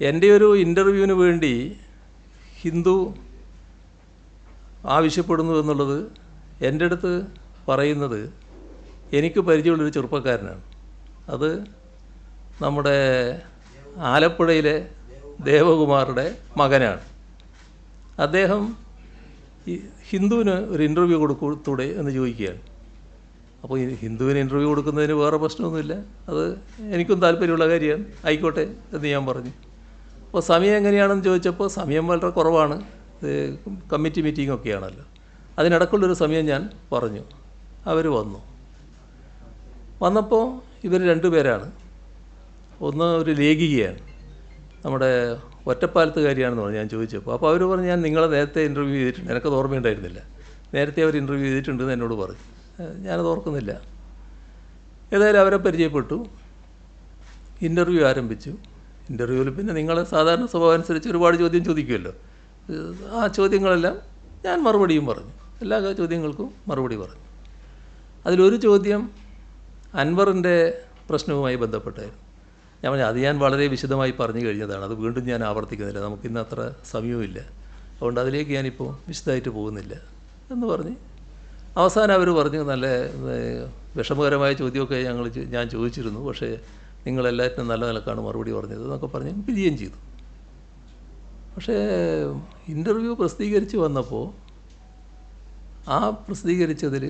എന്റെ ഒരു ഇന്റർവ്യൂവിന് വേണ്ടി ഹിന്ദു ആവശ്യപ്പെടുന്നു എന്നുള്ളത് എന്റെ അടുത്ത് പറയുന്നത് എനിക്ക് പരിചയമുള്ളൊരു ചെറുപ്പക്കാരനാണ്. അത് നമ്മുടെ ആലപ്പുഴയിലെ ദേവകുമാറുടെ മകനാണ്. അദ്ദേഹം ഈ ഹിന്ദുവിന് ഒരു ഇന്റർവ്യൂ കൊടുക്കൂടെ എന്ന് ചോദിക്കുകയാണ്. അപ്പോൾ ഹിന്ദുവിന് ഇന്റർവ്യൂ കൊടുക്കുന്നതിന് വേറെ പ്രശ്നമൊന്നുമില്ല. അത് എനിക്കും താല്പര്യമുള്ള കാര്യമാണ്. ആയിക്കോട്ടെ എന്ന് ഞാൻ പറഞ്ഞു. അപ്പോൾ സമയം എങ്ങനെയാണെന്ന് ചോദിച്ചപ്പോൾ സമയം വളരെ കുറവാണ്. ഇത് കമ്മിറ്റി മീറ്റിംഗ് ഒക്കെയാണല്ലോ. അതിനിടക്കുള്ളൊരു സമയം ഞാൻ പറഞ്ഞു. അവർ വന്നു. വന്നപ്പോൾ ഇവർ രണ്ടുപേരാണ് ഒന്ന് ഒരു ലേഖികയാണ്. നമ്മുടെ ഒറ്റപ്പാലത്തുകാരിയാണെന്ന് പറഞ്ഞു ഞാൻ ചോദിച്ചപ്പോൾ. അപ്പോൾ അവർ പറഞ്ഞു ഞാൻ നിങ്ങളെ നേരത്തെ ഇന്റർവ്യൂ ചെയ്തിട്ടുണ്ട്. എനിക്കത് ഓർമ്മയുണ്ടായിരുന്നില്ല നേരത്തെ അവർ ഇന്റർവ്യൂ ചെയ്തിട്ടുണ്ടെന്ന് എന്നോട് പറഞ്ഞു. ഞാനത് ഓർക്കുന്നില്ല. ഏതായാലും അവരെ പരിചയപ്പെട്ടു. ഇന്റർവ്യൂ ആരംഭിച്ചു. ഇന്റർവ്യൂവിൽ പിന്നെ നിങ്ങൾ സാധാരണ സ്വഭാവം അനുസരിച്ച് ഒരുപാട് ചോദ്യം ചോദിക്കുമല്ലോ. ആ ചോദ്യങ്ങളെല്ലാം ഞാൻ മറുപടിയും പറഞ്ഞു. എല്ലാ ചോദ്യങ്ങൾക്കും മറുപടി പറഞ്ഞു. അതിലൊരു ചോദ്യം അൻവറിന്റെ പ്രശ്നവുമായി ബന്ധപ്പെട്ടായിരുന്നു. ഞാൻ പറഞ്ഞു അത് ഞാൻ വളരെ വിശദമായി പറഞ്ഞു കഴിഞ്ഞതാണ്. അത് വീണ്ടും ഞാൻ ആവർത്തിക്കുന്നില്ല. നമുക്കിന്ന് അത്ര സമയവുമില്ല. അതുകൊണ്ട് അതിലേക്ക് ഞാനിപ്പോൾ വിശദമായിട്ട് പോകുന്നില്ല. എന്ന് പറഞ്ഞ് അവസാനം അവർ പറഞ്ഞു നല്ല വിഷമകരമായ ചോദ്യമൊക്കെ ഞങ്ങൾ ഞാൻ ചോദിച്ചിരുന്നു. പക്ഷേ നിങ്ങളെല്ലാറ്റിനും നല്ല നിലക്കാണ് മറുപടി പറഞ്ഞത് എന്നൊക്കെ പറഞ്ഞ് പിരിയുകയും ചെയ്തു. പക്ഷേ ഇന്റർവ്യൂ പ്രസിദ്ധീകരിച്ച് വന്നപ്പോൾ ആ പ്രസിദ്ധീകരിച്ചതിൽ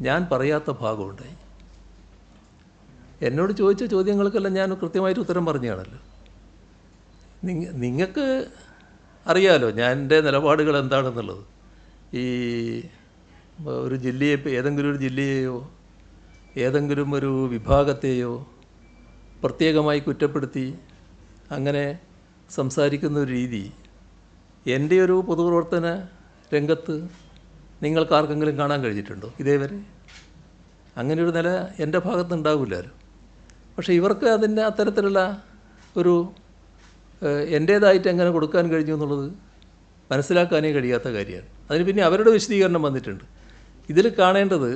ഞാൻ പറയാത്ത ഭാഗമുണ്ടായി. എന്നോട് ചോദിച്ച ചോദ്യങ്ങൾക്കെല്ലാം ഞാൻ കൃത്യമായിട്ട് ഉത്തരം പറഞ്ഞാണല്ലോ നിങ്ങ നിങ്ങൾക്ക് അറിയാലോ ഞാൻ എന്റെ നിലപാടുകൾ എന്താണെന്നുള്ളത്. ഈ ഒരു ജില്ലയെ ഏതെങ്കിലും ഒരു ജില്ലയെയോ ഏതെങ്കിലും ഒരു വിഭാഗത്തെയോ പ്രത്യേകമായി കുറ്റപ്പെടുത്തി അങ്ങനെ സംസാരിക്കുന്ന ഒരു രീതി എന്റെ ഒരു പൊതുപ്രവർത്തന രംഗത്ത് നിങ്ങൾക്ക് ആർക്കെങ്കിലും കാണാൻ കഴിഞ്ഞിട്ടുണ്ടോ ഇതേവരെ? അങ്ങനെ ഒരു നില എന്റെ ഭാഗത്ത് ഉണ്ടാവില്ലല്ലോ പക്ഷേ ഇവർക്ക് അതിന്റെ അത്തരത്തിലുള്ള ഒരു എന്റേതായിട്ട് എങ്ങനെ കൊടുക്കാൻ കഴിഞ്ഞു എന്നുള്ളത് മനസ്സിലാക്കാനേ കഴിയാത്ത കാര്യമാണ്. അതിന് പിന്നെ അവരുടെ വിശദീകരണം വന്നിട്ടുണ്ട്. ഇതിൽ കാണേണ്ടത്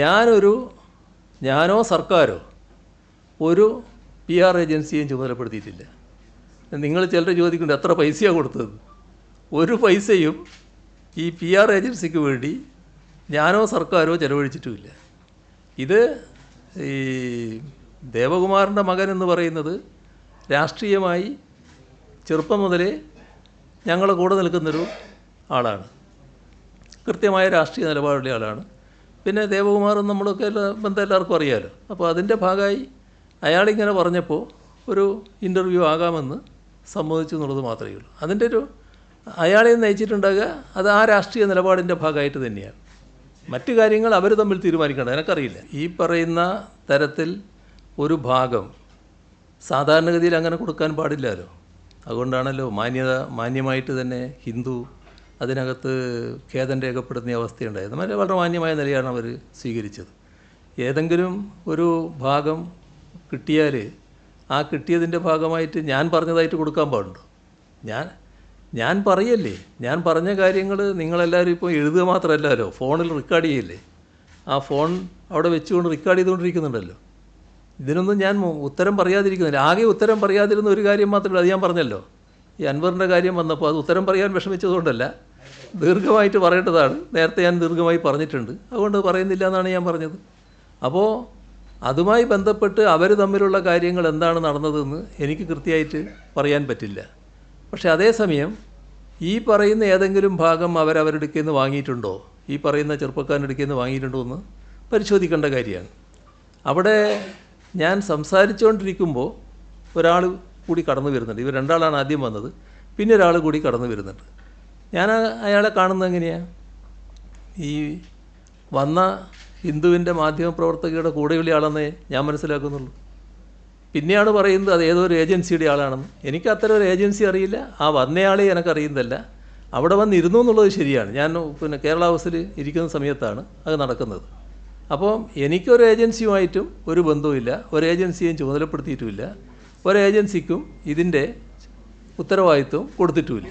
ഞാനൊരു ഞാനോ സർക്കാരോ ഒരു പി ആർ ഏജൻസിയെയും ചുമതലപ്പെടുത്തിയിട്ടില്ല. നിങ്ങൾ ചിലർ ചോദിക്കുന്നുണ്ട് എത്ര പൈസയാണ് കൊടുത്തത്? ഒരു പൈസയും ഈ പി ആർ ഏജൻസിക്ക് വേണ്ടി ഞാനോ സർക്കാരോ ചെലവഴിച്ചിട്ടുമില്ല. ഇത് ഈ ദേവകുമാറിന്റെ മകൻ എന്ന് പറയുന്നത് രാഷ്ട്രീയമായി ചെറുപ്പം മുതലേ ഞങ്ങളുടെ കൂടെ നിൽക്കുന്നൊരു ആളാണ്. കൃത്യമായ രാഷ്ട്രീയ നിലപാടുള്ള ആളാണ്. പിന്നെ ദേവകുമാറും നമ്മളൊക്കെ എല്ലാ ബന്ധം എല്ലാവർക്കും അറിയാമല്ലോ അപ്പോൾ അതിന്റെ ഭാഗമായി അയാളിങ്ങനെ പറഞ്ഞപ്പോൾ ഒരു ഇന്റർവ്യൂ ആകാമെന്ന് സമ്മതിച്ചു എന്നുള്ളത് മാത്രമേ ഉള്ളൂ. അതിന്റെ ഒരു അയാളെ നയിച്ചിട്ടുണ്ടാകുക അത് ആ രാഷ്ട്രീയ നിലപാടിന്റെ ഭാഗമായിട്ട് തന്നെയാണ്. മറ്റു കാര്യങ്ങൾ അവർ തമ്മിൽ തീരുമാനിക്കേണ്ട എനിക്കറിയില്ല. ഈ പറയുന്ന തരത്തിൽ ഒരു ഭാഗം സാധാരണഗതിയിൽ അങ്ങനെ കൊടുക്കാൻ പാടില്ലല്ലോ അതുകൊണ്ടാണല്ലോ മാന്യത മാന്യമായിട്ട് തന്നെ ഹിന്ദു അതിനകത്ത് ഖേദം രേഖപ്പെടുത്തുന്ന അവസ്ഥയുണ്ടായത്. വളരെ മാന്യമായ നിലയാണ് അവർ സ്വീകരിച്ചത്. ഏതെങ്കിലും ഒരു ഭാഗം കിട്ടിയാൽ ആ കിട്ടിയതിന്റെ ഭാഗമായിട്ട് ഞാൻ പറഞ്ഞതായിട്ട് കൊടുക്കാൻ പാടുണ്ടോ? ഞാൻ ഞാൻ പറയല്ലേ? ഞാൻ പറഞ്ഞ കാര്യങ്ങൾ നിങ്ങളെല്ലാവരും ഇപ്പോൾ എഴുതുക മാത്രമല്ലല്ലോ ഫോണിൽ റെക്കോർഡ് ചെയ്യല്ലേ? ആ ഫോൺ അവിടെ വെച്ചുകൊണ്ട് റെക്കോർഡ് ചെയ്തുകൊണ്ടിരിക്കുന്നുണ്ടല്ലോ. ഇതിനൊന്നും ഞാൻ ഉത്തരം പറയാതിരിക്കുന്നില്ല. ആകെ ഉത്തരം പറയാതിരുന്ന ഒരു കാര്യം മാത്രമേ അത് ഞാൻ പറഞ്ഞല്ലോ. ഈ അൻവറിന്റെ കാര്യം വന്നപ്പോൾ അത് ഉത്തരം പറയാൻ വിഷമിച്ചതുകൊണ്ടല്ല. ദീർഘമായിട്ട് പറയേണ്ടതാണ്. നേരത്തെ ഞാൻ ദീർഘമായി പറഞ്ഞിട്ടുണ്ട്. അതുകൊണ്ട് പറയുന്നില്ല എന്നാണ് ഞാൻ പറഞ്ഞത്. അപ്പോൾ അതുമായി ബന്ധപ്പെട്ട് അവർ തമ്മിലുള്ള കാര്യങ്ങൾ എന്താണ് നടന്നതെന്ന് എനിക്ക് കൃത്യമായിട്ട് പറയാൻ പറ്റില്ല. പക്ഷേ അതേസമയം ഈ പറയുന്ന ഏതെങ്കിലും ഭാഗം അവരവരുടെ നിന്ന് വാങ്ങിയിട്ടുണ്ടോ? ഈ പറയുന്ന ചെറുപ്പക്കാരന്റെ അടുക്കൽ നിന്ന് വാങ്ങിയിട്ടുണ്ടോ എന്ന് പരിശോധിക്കേണ്ട കാര്യമാണ്. അവിടെ ഞാൻ സംസാരിച്ചുകൊണ്ടിരിക്കുമ്പോൾ ഒരാൾ കൂടി കടന്നു വരുന്നുണ്ട്. ഇവർ രണ്ടാളാണ് ആദ്യം വന്നത്. പിന്നെ ഒരാൾ കൂടി കടന്നു വരുന്നുണ്ട്. ഞാൻ അയാളെ കാണുന്നത് എങ്ങനെയാണ് ഈ വന്ന ഹിന്ദുവിന്റെ മാധ്യമപ്രവർത്തകയുടെ കൂടെയുള്ള ആളെന്നേ ഞാൻ മനസ്സിലാക്കുന്നുള്ളൂ. പിന്നെയാണ് പറയുന്നത് അത് ഏതോ ഒരു ഏജൻസിയുടെ ആളാണെന്ന്. എനിക്ക് അത്തരം ഒരു ഏജൻസി അറിയില്ല. ആ വന്നയാളെ എനിക്കറിയുന്നതല്ല അവിടെ വന്നിരുന്നു എന്നുള്ളത് ശരിയാണ്. ഞാൻ പിന്നെ കേരള ഹൗസിൽ ഇരിക്കുന്ന സമയത്താണ് അത് നടക്കുന്നത്. അപ്പോൾ എനിക്കൊരു ഏജൻസിയുമായിട്ടും ഒരു ബന്ധവുമില്ല. ഒരു ഏജൻസിയും ചുമതലപ്പെടുത്തിയിട്ടുമില്ല. ഒരു ഏജൻസിക്കും ഇതിന്റെ ഉത്തരവാദിത്വം കൊടുത്തിട്ടുമില്ല.